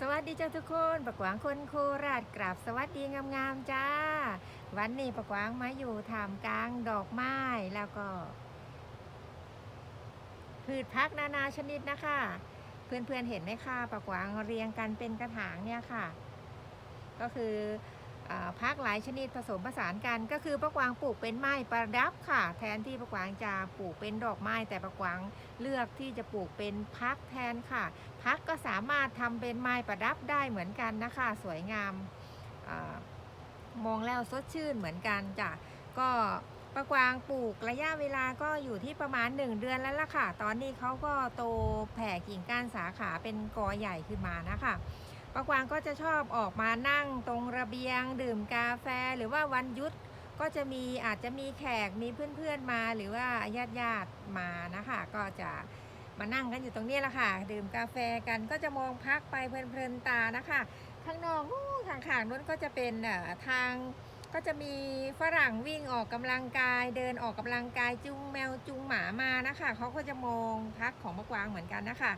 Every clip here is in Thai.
สวัสดีเจ้าทุกคนปะกวางคนโคราชกราบสวัสดีงามๆจ้า วันนี้ปะกวางมาอยู่ท่ามกลางดอกไม้แล้วก็ พืชพักนานาชนิดนะคะ เพื่อนๆเห็นไหมคะปะกวางเรียงกันเป็นกระถางเนี่ยค่ะ ก็คือ พักหลายชนิดผสมผสานกันก็คือปะกวางปลูกเป็นไม้ประดับค่ะ แทนที่ปะกวางจะปลูกเป็นดอกไม้แต่ปะกวางเลือกที่จะปลูกเป็นพักแทนค่ะ พักก็สามารถทำเป็นไม้ประดับได้เหมือนกันนะคะ สวยงามอมองแล้วสดชื่นเหมือนกันจ้ะก็ปะกวางปลูกระยะเวลาก็อยู่ที่ประมาณ 1 เดือนแล้วล่ะค่ะ ตอนนี้เขาก็โตแผ่กิ่งก้านสาขาเป็นกอใหญ่ขึ้นมานะคะ ปะกวางก็จะชอบออกมานั่งตรงระเบียง ดื่มกาแฟหรือว่าวันหยุดก็จะมีอาจจะมีแขกมีเพื่อนๆมาหรือว่าญาติญาติมานะคะ ก็จะมานั่งกันอยู่ตรงนี้แหละค่ะ ดื่มกาแฟกันก็จะมองพักไปเพลินๆตานะคะ ข้างนอกนู้นข้างๆนู้นก็จะเป็นเอ่อทางก็จะมีฝรั่งวิ่งออกกำลังกาย เดินออกกำลังกายจุงแมวจุงหมามานะคะเขาก็จะมองพักของมะกวางเหมือนกันนะคะ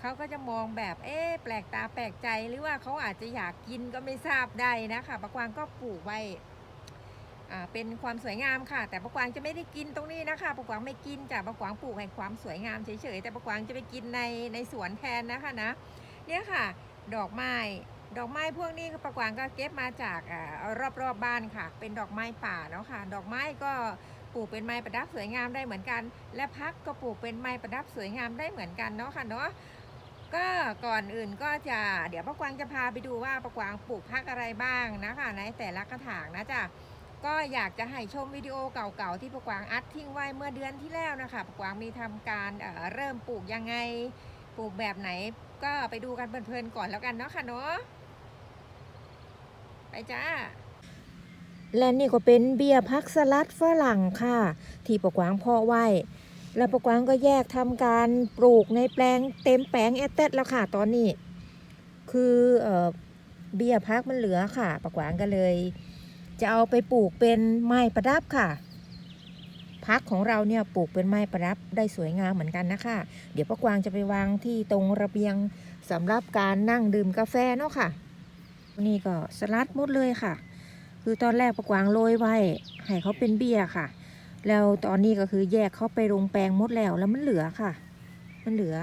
เขาก็จะมองแบบเอ๊ะแปลกตาแปลกใจหรือว่าเขาอาจจะอยากกินก็ไม่ทราบได้นะคะมะกวางก็ปลูกไว้อ่าเป็นความสวยงามค่ะ แต่ปะกวางจะไม่ได้กินตรงนี้นะคะปะกวางไม่กินจ้ะปะกวางปลูกให้ความสวยงามเฉยๆแต่ปะกวางจะไปกินในในสวนแทนนะคะนะเนี่ยค่ะ ดอกไม้ดอกไม้พวกนี้ปะกวางก็เก็บมาจากอ่ารอบๆบบ้านค่ะ เป็นดอกไม้ป่าเนาะค่ะ ดอกไม้ก็ปลูกเป็นไม้ประดับสวยงามได้เหมือนกัน และพักก็ปลูกเป็นไม้ประดับสวยงามได้เหมือนกันเนาะค่ะเนาะ ก็ก่อนอื่นก็จะเดี๋ยวปะกวางจะพาไปดูว่าปะกวางปลูกพักอะไรบ้างนะคะในแต่ละกระถางนะจ๊ะก็อยากจะให้ชมวิดีโอเก่าๆที่ปะกวางอัดทิ้งไว้เมื่อเดือนที่แล้วนะคะปะกวางมีทำการเเริ่มปลูกยังไงปลูกแบบไหน ก็ไปดูกันเพลินๆก่อนแล้วกันเนาะค่ะเนาะไปจ้าและนี่ก็เป็นเบียร์พักสลัดฝรั่งค่ะ ที่ปะกวางพาะไว้ แล้วปะกวางก็แยกทำการปลูกในแปลงเต็มแปลงแอตเตดแล้วค่ะตอนนี้ คือเออเบียร์พักมันเหลือค่ะปะกวางก็เลย จะเอาไปปลูกเป็นไม้ประดับค่ะ พักของเราเนี่ยปลูกเป็นไม้ประดับได้สวยงามเหมือนกันนะคะ เดี๋ยวป้ากวางจะไปวางที่ตรงระเบียงสำหรับการนั่งดื่มกาแฟเนาะค่ะ นี่ก็สลัดหมดเลยค่ะ คือตอนแรกป้ากวางโรยไว้ให้เขาเป็นเบี้ยค่ะ แล้วตอนนี้ก็คือแยกเขาไปลงแปลงมดแล้วแล้วมันเหลือค่ะ มันเหลือ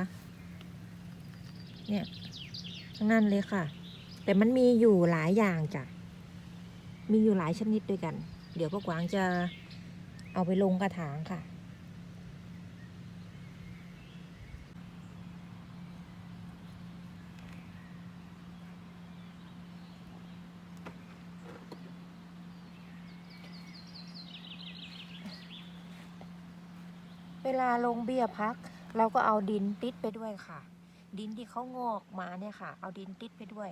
เนี่ยทั้งนั้นเลยค่ะ แต่มันมีอยู่หลายอย่างจ้ะ มีอยู่หลายชนิดด้วยกัน เดี๋ยวพวกวางจะเอาไปลงกระถางค่ะ เวลาลงเบี้ยพัก เราก็เอาดินติดไปด้วยค่ะ ดินที่เขางอกมาเนี่ยค่ะ เอาดินติดไปด้วย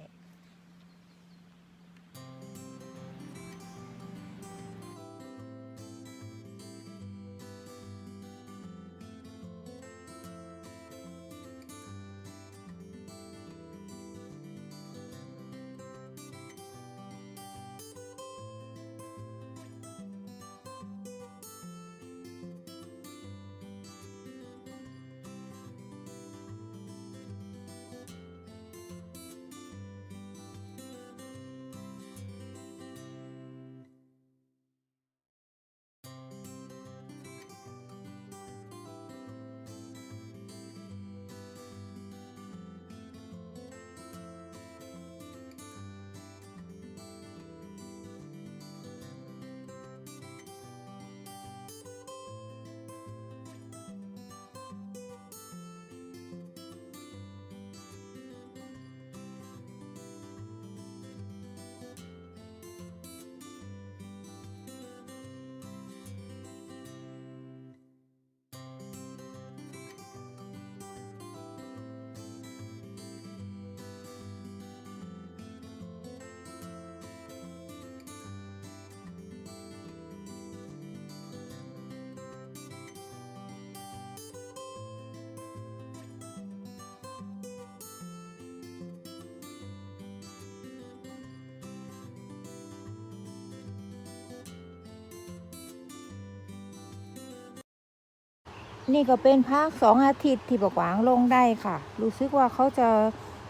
นี่ก็เป็นพักสองอาทิตย์ที่ปกวางลงได้ค่ะ รู้สึกว่าเขาจะ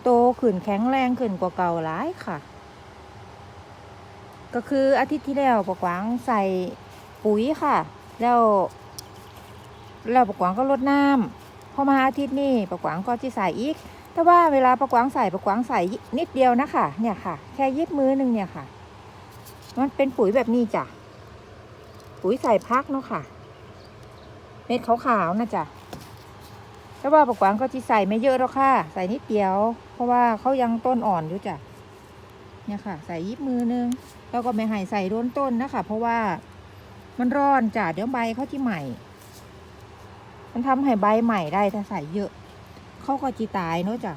โตขึ้นแข็งแรงขึ้นกว่าเก่าหลายค่ะ ก็คืออาทิตย์ที่แล้วปะกวางใส่ปุ๋ยค่ะ แล้วแล้วปะกวางก็ลดน้ำพอมาอาทิตย์นี้ปะกวางก็จะใส่อีก แต่ว่าเวลาปะกวางใส่ปะกวางใส่นิดเดียวนะคะเนี่ยค่ะ แค่ยิบมือหนึ่งเนี่ยค่ะ มันเป็นปุ๋ยแบบนี้จ้ะปุ๋ยใส่พักเนาะค่ะ เม็ดขาวๆนะจ๊ะแต่ว่าปะกวางก็จะใส่ไม่เยอะหรอกค่ะ ใส่นิดเดียว เพราะว่าเขายังต้นอ่อนอยู่จ้ะเนี่ยค่ะ ใส่ยิบมือนึงแล้วก็ไม่ให้ใส่โดนต้นนะคะ เพราะว่ามันร้อนจ้ะเดี๋ยวใบเขาที่ใหม่ มันทำให้ใบใหม่ได้ถ้าใส่เยอะเขาก็จีตายเนาะจ้ะ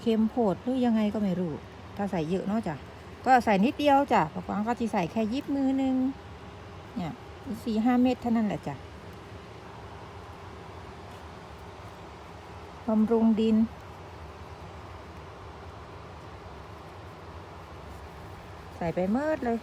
เค็มโพดหรือยังไงก็ไม่รู้ ถ้าใส่เยอะเนาะจ้ะก็ใส่นิดเดียวจ้ะปะกวางก็จะใส่แค่ยิบมือนึงเนี่ยสี่ห้าเม็ดเท่านั้นแหละจ้ะ บำรุงดิน ใส่ไปเมิดเลย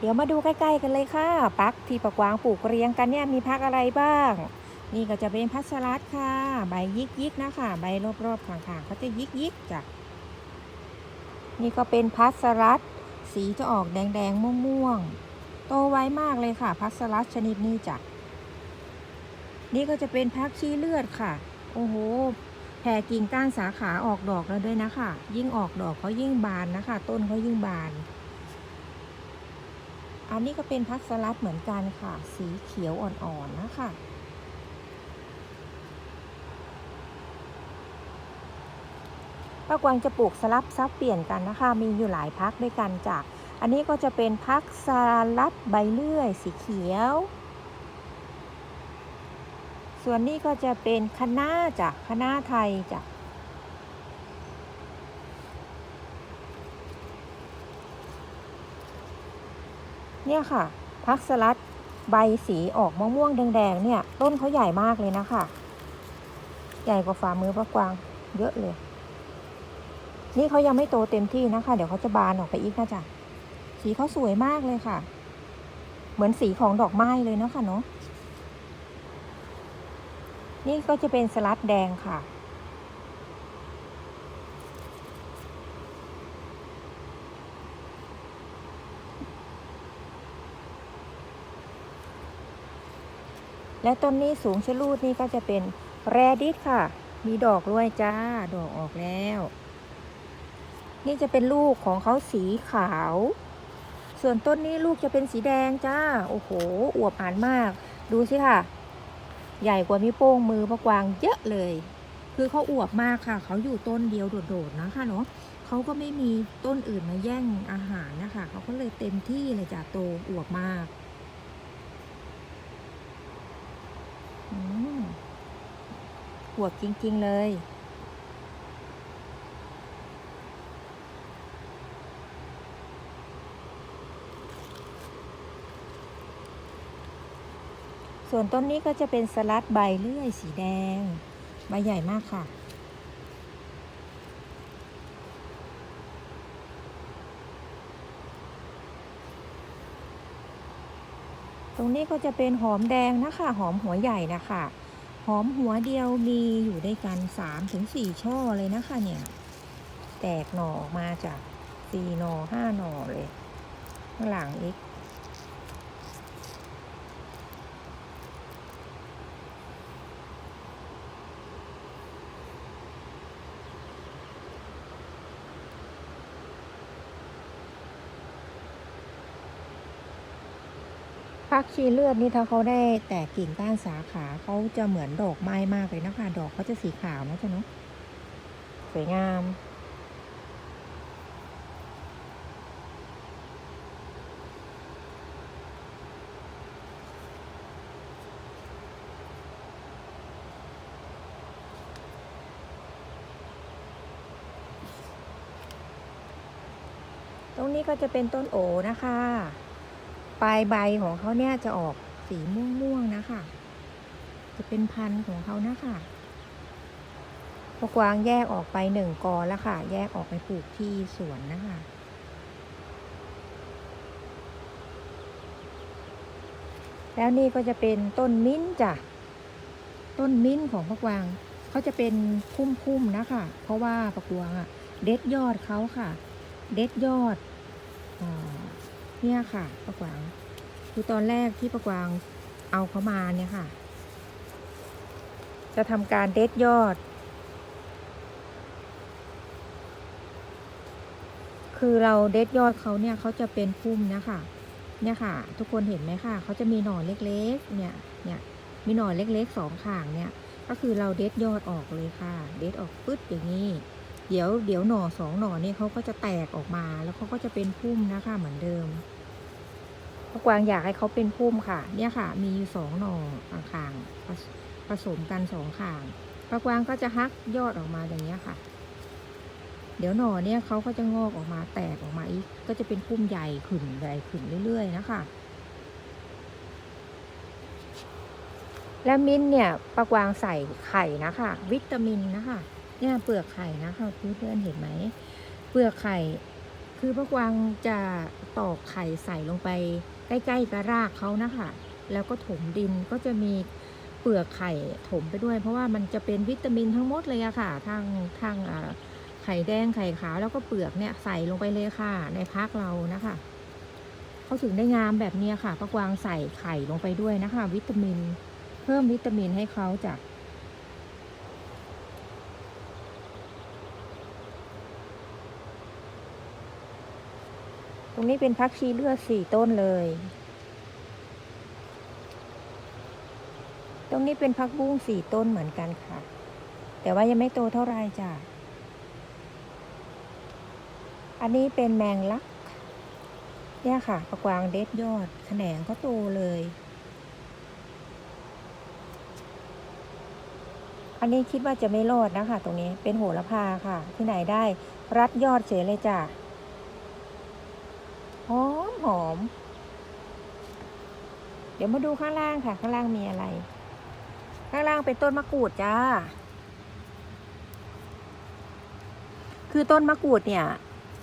เดี๋ยวมาดูใกล้ๆกันเลยค่ะปักที่ปะกวางปลูกเรียงกันเนี่ยมีพักอะไรบ้าง นี่ก็จะเป็นพัสลัดค่ะ ใบยิกยิกๆนะคะ ใบรอบๆข้างๆเขาจะยิกยิกๆจ้ะนี่ก็เป็นพัสลัดสีจะออกแดงๆม่วงๆโตไวมากเลยค่ะพัสลัดชนิดนี้จ้ะนี่ก็จะเป็นพักชี้เลือดค่ะ โอ้โหแผ่กิ่งก้านสาขาออกดอกแล้วด้วยนะคะ ยิ่งออกดอกเขายิ่งบานนะคะ ต้นเขายิ่งบาน อันนี้ก็เป็นพักสลัดเหมือนกันค่ะ สีเขียวอ่อนๆนะคะป้ากวางจะปลูกสลับซับเปลี่ยนกันนะคะ มีอยู่หลายพักด้วยกันจาก อันนี้ก็จะเป็นพักสลัดใบเลื่อย สีเขียว ส่วนนี้ก็จะเป็นคะน้าจากคะน้าไทยจาก เนี่ยค่ะ พักสลัดใบสีออกมะม่วงแดงๆเนี่ย ต้นเขาใหญ่มากเลยนะคะ ใหญ่กว่าฝ่ามือป้ากวางเยอะเลย นี่เขายังไม่โตเต็มที่นะคะ เดี๋ยวเขาจะบานออกไปอีกนะจ๊ะสีเขาสวยมากเลยค่ะ เหมือนสีของดอกไม้เลยเนาะค่ะเนาะนี่ก็จะเป็นสลัดแดงค่ะ และต้นนี้สูงชะลูดนี่ก็จะเป็นแรดิสค่ะ มีดอกด้วยจ้า ดอกออกแล้ว นี่จะเป็นลูกของเขาสีขาว ส่วนต้นนี้ลูกจะเป็นสีแดงจ้า โอ้โห อวบอ่านมาก ดูสิค่ะ ใหญ่กว่านิ้วโป้งมือพะกวางเยอะเลย คือเขาอวบมากค่ะ เขาอยู่ต้นเดียวโดดๆนะคะเนาะเขาก็ไม่มีต้นอื่นมาแย่งอาหารนะคะ เขาก็เลยเต็มที่เลยจ้ะโตอวบมาก หัวจริง ๆ เลย ส่วนต้นนี้ก็จะเป็นสลัดใบเลื่อยสีแดง ใบใหญ่มากค่ะ รงนี้ก็จะเป็นหอมแดงนะคะ หอมหัวใหญ่นะคะ หอมหัวเดียวมีอยู่ด้วยกัน3าถึงสช่อเลยนะคะเนี่ย แตกหน่อออกมาจากสี่หน่อห้าหน่อเลย ข้างหลังอีก กชีเลือดนี่ถ้าเขาได้แตกกิ่งก้านสาขาเขาจะเหมือนดอกไม้มากเลยนะคะ ดอกเขาจะสีขาวนะจ๊ะเนาะสวยงามตตรงนี้ก็จะเป็นต้นโอนะคะ ปลายใบของเขาเนี่ยจะออกสีม่วงๆนะคะ จะเป็นพันธุ์ของเขานะคะพอกวางแยกออกไปหนึ่งกอแล้วค่ะ แยกออกไปปลูกที่สวนนะคะ แล้วนี่ก็จะเป็นต้นมิ้นจ้ะ ต้นมิ้นของพะกวางเขาจะเป็นพุ่มๆนะคะ เพราะว่าพะกวางอะเด็ดยอดเขาค่ะ เด็ดยอดอา เนี่ยค่ะพะกวาง คือตอนแรกที่พะกวางเอาเขามาเนี่ยค่ะ จะทำการเด็ดยอด คือเราเด็ดยอดเขาเนี่ยเขาจะเป็นพุ่มนะคะเนี่ยค่ะ ทุกคนเห็นไหมค่ะเขาจะมีหน่อเล็กๆ เนี่ยเนี่ยมีหน่อเล็กๆสองข้างเนี่ย ก็คือเราเด็ดยอดออกเลยค่ะ เด็ดออกปึ๊ดอย่างนี้ เดี๋ยวเดี๋ยวหน่อสองหน่อเนี่ยเขาก็จะแตกออกมาแล้วเขาก็จะเป็นพุ่มนะคะเหมือนเดิมพกวางอยากให้เขาเป็นพุ่มค่ะ เนี่ยค่ะ มีอยู่สองหน่อข้างๆผสผสมกันสองข้างพระกวางก็จะฮักยอดออกมาอย่างเงี้ยค่ะ เดี๋ยวหน่อเนี่ยเขาก็จะงอกออกมาแตกออกมาอีก ก็จะเป็นพุ่มใหญ่ขึ้นใหญ่ขึ้นเรื่อยๆนะคะและมิ้นเนี่ยปะกวางใส่ไข่นะคะ วิตามินนะคะ เนี่ยเปลือกไข่นะคะเพื่อนๆเห็นไหมเปลือกไข่ คือปะกวางจะตอกไข่ใส่ลงไป ใกล้ๆกับรากเขานะคะแล้วก็ถมดินก็จะมีเปลือกไข่ถมไปด้วย เพราะว่ามันจะเป็นวิตามินทั้งหมดเลยอะค่ะทางทางไข่แดงไข่ขาวแล้วก็เปลือกเนี่ยใส่ลงไปเลยค่ะ ในพักเรานะคะเขาถึงได้งามแบบเนี้ยค่ะปะกวางใส่ไข่ลงไปด้วยนะคะ วิตามิน เพิ่มวิตามินให้เขาจาก ตรงนี้เป็นพักชีเลือดสี่ต้นเลย ตรงนี้เป็นพักบุ้งสี่ต้นเหมือนกันค่ะ แต่ว่ายังไม่โตเท่าไรจ้ะ อันนี้เป็นแมงลัก เนี่ยค่ะประกวางเด็ดยอด แขนงเขาโตเลย อันนี้คิดว่าจะไม่รอดนะคะ ตรงนี้เป็นโหระพาค่ะ ที่ไหนได้รัดยอดเฉยเลยจ้ะ หอมหอม เดี๋ยวมาดูข้างล่างค่ะ ข้างล่างมีอะไร ข้างล่างเป็นต้นมะกรูดจ้า คือต้นมะกรูดเนี่ย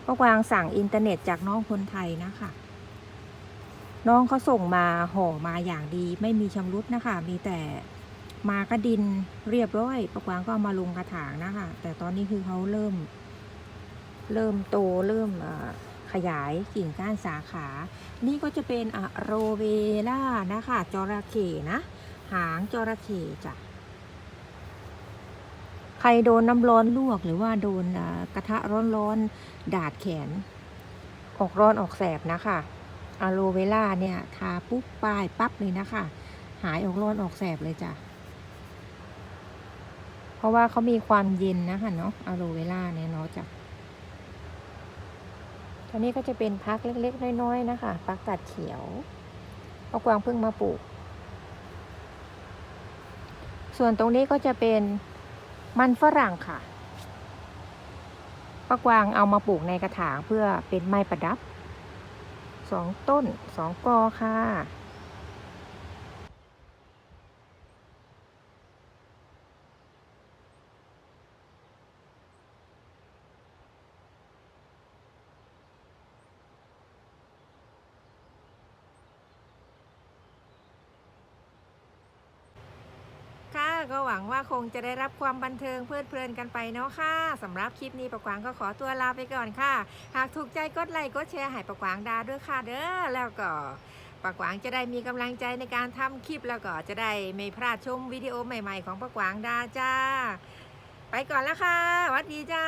ป้ากวางสั่งอินเทอร์เน็ตจากน้องคนไทยนะคะน้องเขาส่งมาห่อมาอย่างดี ไม่มีชำรุดนะคะ มีแต่มากระดินเรียบร้อยป้ากวางก็ามาลงกระถางนะคะ แต่ตอนนี้คือเขาเริ่ม เริ่มโตเริ่มอ่อ ขยายกิ่งก้านสาขา นี่ก็จะเป็นอะโรเวล่านะคะจระเข้นะ หางจระเข้จ้ะใครโดนน้ำร้อนลวกหรือว่าโดนกระทะร้อนๆดาดแขน ออกร้อนออกแสบนะคะอะโลเวล่าเนี่ยทาปุ๊บป้ายปั๊บเลยนะคะ หายออกร้อนออกแสบเลยจ้ะเพราะว่าเขามีความเย็นนะคะเนาะอะโลเวล่าเนี่ยเนาะจ้ะ ตอนนี้ก็จะเป็นพักเล็กๆ น้อยๆ นะคะพักกัดเขียวเอากวางเพิ่งมาปลูก ส่วนตรงนี้ก็จะเป็นมันฝรั่งค่ะปะกวางเอามาปลูกในกระถางเพื่อเป็นไม้ประดับสองต้นสองกอค่ะ ค่ะ ก็หวังว่าคงจะได้รับความบันเทิงเพลิดเพลินกันไปเนาะค่ะสำหรับคลิปนี้ประกวางก็ขอตัวลาไปก่อนค่ะ หากถูกใจกดไลค์กดแชร์ให้ประกวางดาด้วยค่ะเด้อแล้วก็ประกวางจะได้มีกำลังใจในการทำคลิปแล้วก็จะได้ไม่พลาดชมวิดีโอใหม่ ๆ ของประกวางดาจ้า ไปก่อนแล้วค่ะสวัสดีจ้า